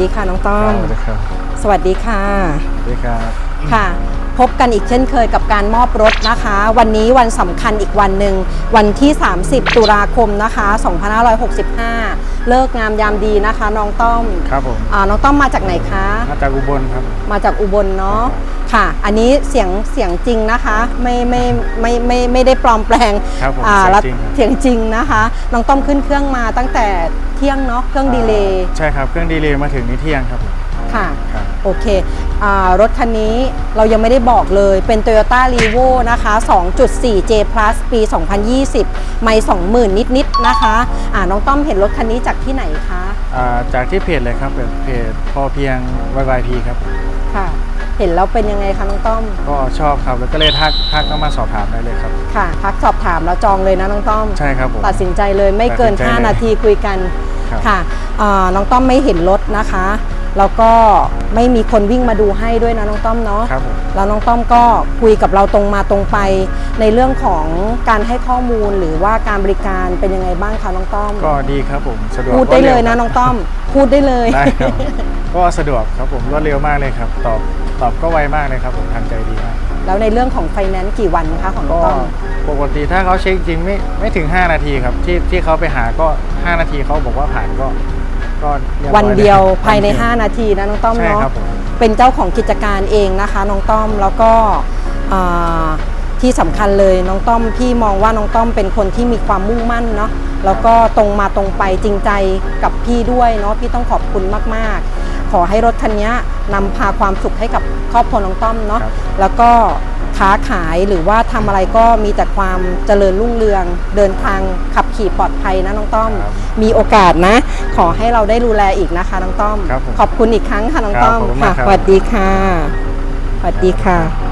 สวัสดีค่ะน้องต้อม สวัสดีครับ สวัสดีค่ะ สวัสดีครับค่ะ พบกันอีกเช่นเคยกับการมอบรถนะคะ วันนี้วันสำคัญอีกวันหนึ่งวันที่ 30 ตุลาคมนะคะ2565 เลิกงามยามดีนะคะ น้องต้อมครับผมอ่าน้องต้อมมาจากไหนคะ มาจากอุบลครับ มาจากอุบลเนาะ ค่ะ อันนี้เสียงเสียงจริงนะคะ ไม่ไม่ไม่ไม่ไม่ได้ปลอมแปลงครับผมอ่าเสียงแล้วจริงครับ เสียงจริงนะคะน้องต้อมขึ้นเครื่องมาตั้งแต่เที่ยงเนาะเครื่องดีเลย์ใช่ครับ เครื่องดีเลย์มาถึงนี่เที่ยงครับผมค่ะ ครับ โอเคอารถคันนี้เรายังไม่ได้บอกเลยเป็น Toyota r e v o นะคะ 2.4 J Plus ปี 2020 ไม่20,000 นิดๆนะคะอ่าน้องต้อมเห็นรถคันนี้จากที่ไหนคะ อ่าจากที่เพจเลยครับแบบเพจพอเพียง YYP ครับ ค่ะ เห็นแล้วเป็นยังไงคะน้องต้อม ก็ชอบครับแล้วก็เลยทักทักเข้ามาสอบถามได้เลยครับ ค่ะพักสอบถามแล้วจองเลยนะน้องต้อม ใช่ครับผม ตัดสินใจเลยไม่เกิน ตัดสินใจเลย5 นาทีคุยกันครับ ค่ะอ่าน้องต้อมไม่เห็นรถนะคะแล้วก็ไม่มีคนวิ่งมาดูให้ด้วยนะน้องต้อมเนาะ ครับผม แล้วน้องต้อมก็คุยกับเราตรงมาตรงไป ในเรื่องของการให้ข้อมูลหรือว่าการบริการเป็นยังไงบ้างคะน้องต้อม ก็ดีครับผมสะดวกพูดได้เลยรวนะร็วน้องต้อม พูดได้เลย ได้ครับ ก็สะดวกครับผมรวดเร็วมากเลยครับ ตอบตอบก็ไวมากเลยครับผมทันใจดีมากแล้วในเรื่องของไฟแนนซ์กี่วันคะของน้องก็ต้อมปกติถ้าเขาเช็คจริงไม่ไม่ถึง 5 นาทีครับ ที่ที่เขาไปหาก็ 5 นาทีเขาบอกว่าผ่านก็ก็รีบร้อยวันเดียวลครับภายในวัเดีว5นาทีนะน้องต้อมใช่เนาะครับผมเป็นเจ้าของกิจการเองนะคะน้องต้อมแล้วก็อ่าที่สำคัญเลยน้องต้อมพี่มองว่าน้องต้อมเป็นคนที่มีความมุ่งมั่นเนาะแล้วก็ตรงมาตรงไปจริงใจกับพี่ด้วยเนาะพี่ต้องขอบคุณมากๆ ขอให้รถคันนี้นำพาความสุขให้กับครอบครัวน้องต้อมเนาะครับแล้วก็ค้าขายหรือว่าทำอะไรก็มีแต่ความเจริญรุ่งเรือง เดินทางขับขี่ปลอดภัยนะน้องต้อมครับมีโอกาสนะ ขอให้เราได้ดูแลอีกนะคะน้องต้อมครับผมขอบคุณอีกครั้งค่ะน้องครับต้อมขอบคุณค่ะมากครับสวัสดีค่ะสวัสดีค่ะ